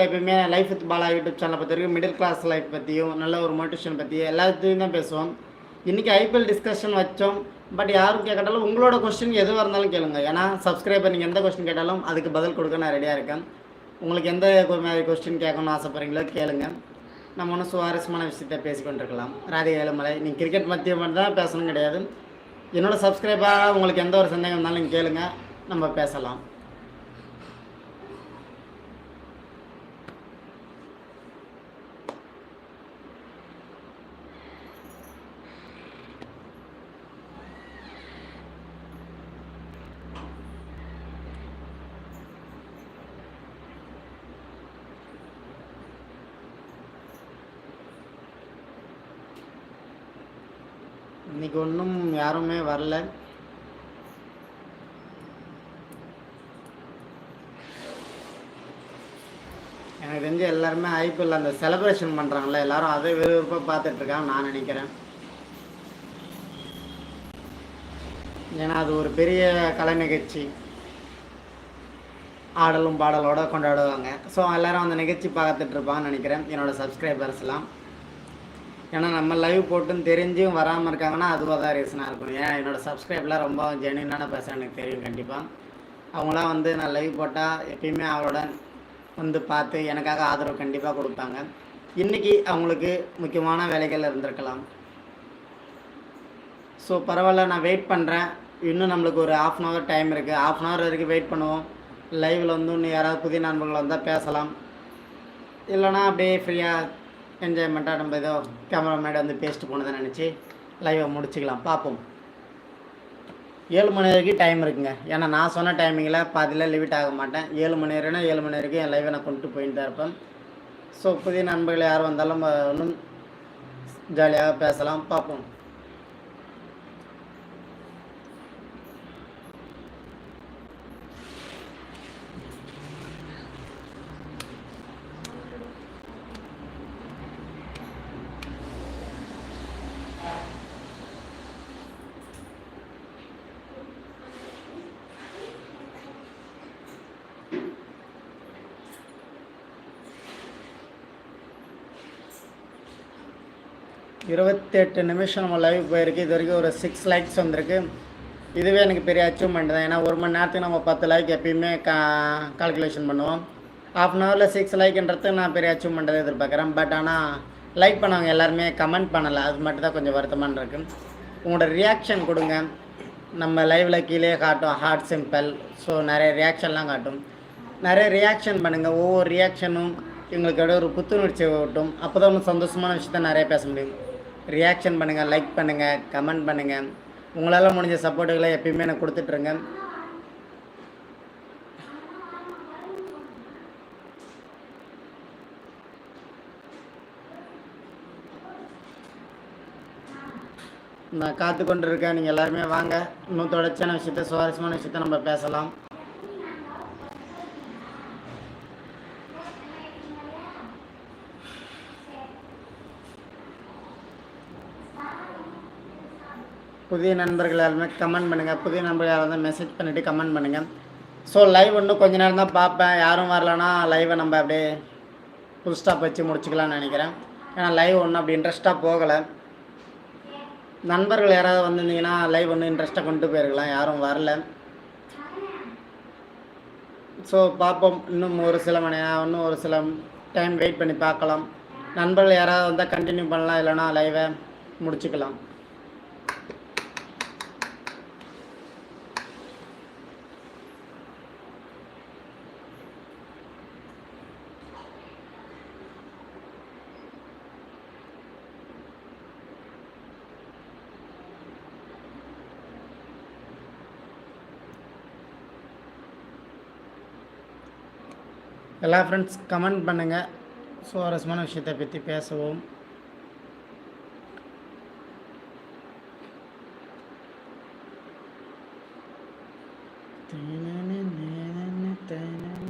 எப்பயுமே life with Bala YouTube சேனலை பற்றியும் மிடில் கிளாஸ் லைஃப் பற்றியும் நல்ல ஒரு மோட்டிவேஷன் பற்றி எல்லாத்தையும் தான் பேசுவோம். இன்றைக்கி ஐபிஎல் டிஸ்கஷன் வச்சோம். பட் யாரும் கேட்டாலும் உங்களோட கொஸ்டின் எதுவாக இருந்தாலும் கேளுங்க. ஏன்னா சப்ஸ்கிரைபர் நீங்கள் எந்த கொஸ்டின் கேட்டாலும் அதுக்கு பதில் கொடுக்க நான் ரெடியாக இருக்கேன். உங்களுக்கு எந்த மாதிரி கொஸ்டின் கேட்கணும்னு ஆசைப்படுறீங்களோ கேளுங்க. நம்ம ஒன்றும் சுவாரஸ்யமான விஷயத்த பேசிக்கொண்டிருக்கலாம். ராதிகா ஏழுமலை நீங்கள் கிரிக்கெட் மத்திய மட்டும் தான் பேசணும் கிடையாது. என்னோட சப்ஸ்கிரைபராக உங்களுக்கு எந்த ஒரு சந்தேகம் இருந்தாலும் நீங்கள் கேளுங்க. நம்ம பேசலாம். இன்னைக்கு ஒன்றும் யாருமே வரல. எனக்கு தெரிஞ்சு எல்லாருமே ஐபிஎல் அந்த செலப்ரேஷன் பண்ணுறாங்களே எல்லாரும் அதை விறுவிறுப்பாக பார்த்துட்ருக்காங்க நான் நினைக்கிறேன். ஏன்னா அது ஒரு பெரிய கலை நிகழ்ச்சி. ஆடலும் பாடலோடு கொண்டாடுவாங்க. ஸோ எல்லாரும் அந்த நிகழ்ச்சி பார்த்துட்ருப்பாங்கன்னு நினைக்கிறேன். என்னோடய சப்ஸ்கிரைபர்ஸ்லாம் ஏன்னா நம்ம லைவ் போட்டுன்னு தெரிஞ்சும் வராமல் இருக்காங்கன்னா அதுவாக தான் ரீசனாக இருக்கும். ஏன் என்னோடய சப்ஸ்கிரைப்லாம் ரொம்ப ஜென்யூனான பேச எனக்கு தெரியும் கண்டிப்பாக அவங்களாம் வந்து நான் லைவ் போட்டால் எப்பயுமே அவரோட வந்து பார்த்து எனக்காக ஆதரவு கண்டிப்பாக கொடுப்பாங்க. இன்றைக்கி அவங்களுக்கு முக்கியமான வேலைகள் இருந்திருக்கலாம். ஸோ பரவாயில்ல நான் வெயிட் பண்ணுறேன் இன்னும் நம்மளுக்கு ஒரு ஆஃப் அன் ஹவர் டைம் இருக்குது ஆஃப் அன் ஹவர் வரைக்கும் வெயிட் பண்ணுவோம். லைவில் வந்து இன்னும் யாராவது புதிய நண்பர்கள் வந்தால் பேசலாம். இல்லைனா அப்படியே ஃப்ரீயாக என்ஜாய்மெண்ட்டாக நம்ம ஏதோ கேமரா முன்னாடி வந்து பேசிட்டு போனதை நினச்சி லைவை முடிச்சுக்கலாம். பார்ப்போம். ஏழு மணி வரைக்கும் டைம் இருக்குங்க. ஏன்னா நான் சொன்ன டைமிங்கில் பாதியில் லிமிட் ஆக மாட்டேன். ஏழு மணி வரைனா ஏழு மணி வரைக்கும் என் லைவை நான் கொண்டு போயிட்டு தான் இருப்பேன். ஸோ புதிய நண்பர்கள் யார் வந்தாலும் இன்னும் ஜாலியாக பேசலாம். பார்ப்போம். இருபத்தெட்டு நிமிஷம் நம்ம லைவ் போயிருக்கு. இது வரைக்கும் ஒரு சிக்ஸ் லைக்ஸ் வந்திருக்கு. இதுவே எனக்கு பெரிய அச்சீவ்மெண்ட் தான். ஏன்னா ஒரு மணி நேரத்துக்கு நம்ம பத்து லைக் எப்பயுமே கா கால்குலேஷன் பண்ணுவோம். ஆஃப் அன் ஹவரில் சிக்ஸ் லைக்ன்றது நான் பெரிய அச்சீவ்மெண்ட் தான் எதிர்பார்க்குறேன். பட் ஆனால் லைக் பண்ணவங்க எல்லாருமே கமெண்ட் பண்ணலை. அது மட்டும் தான் கொஞ்சம் வருத்தமான இருக்கு. உங்களோட ரியாக்ஷன் கொடுங்க. நம்ம லைவில் கீழே காட்டும். ஹார்ட் சிம்பிள் ஸோ நிறைய ரியாக்ஷன்லாம் காட்டும். நிறைய ரியாக்ஷன் பண்ணுங்கள் ஒவ்வொரு ரியாக்ஷனும் எங்களுக்கு அப்படியே ஒரு புத்துணர்ச்சி ஓட்டும் அப்போ தான் சந்தோஷமான விஷயத்த நிறைய பேச முடியும். ரியாக்ஷன் பண்ணுங்கள் லைக் பண்ணுங்கள் கமெண்ட் பண்ணுங்கள் உங்களால் முடிஞ்ச சப்போர்ட்டுகளை எப்பயுமே எனக்கு கொடுத்துட்ருங்க நான் காத்து கொண்டு இருக்கேன் நீங்கள் எல்லாருமே வாங்க. இன்னும் தொடர்ச்சியான விஷயத்த சுவாரஸ்யமான விஷயத்த நம்ம பேசலாம். புதிய நண்பர்கள் யாருமே கமெண்ட் பண்ணுங்கள் புதிய நண்பர்கள் வந்து மெசேஜ் பண்ணிவிட்டு கமெண்ட் பண்ணுங்கள் ஸோ லைவ் இன்னும் கொஞ்ச நேரம் தான் பார்ப்பேன். யாரும் வரலன்னா லைவை நம்ம அப்படியே ஃபுல் ஸ்டாப் வச்சு முடிச்சுக்கலாம்னு நினைக்கிறேன். ஏன்னா லைவ் ஒன்றும் அப்படி இன்ட்ரெஸ்ட்டாக போகலை. நண்பர்கள் யாராவது வந்திருந்தீங்கன்னா லைவ் ஒன்று இன்ட்ரெஸ்ட்டாக கொண்டு போயிருக்கலாம். யாரும் வரல. ஸோ பார்ப்போம். இன்னும் ஒரு சில மணி இன்னும் ஒரு சில டைம் வெயிட் பண்ணி பார்க்கலாம். நண்பர்கள் யாராவது வந்தால் கண்டினியூ பண்ணலாம். இல்லைனா லைவை முடிச்சுக்கலாம். எல்லா ஃப்ரெண்ட்ஸ் கமெண்ட் பண்ணுங்கள் சுவாரஸ்யமான விஷயத்தை பற்றி பேசுவோம். தேனன நேனன தேன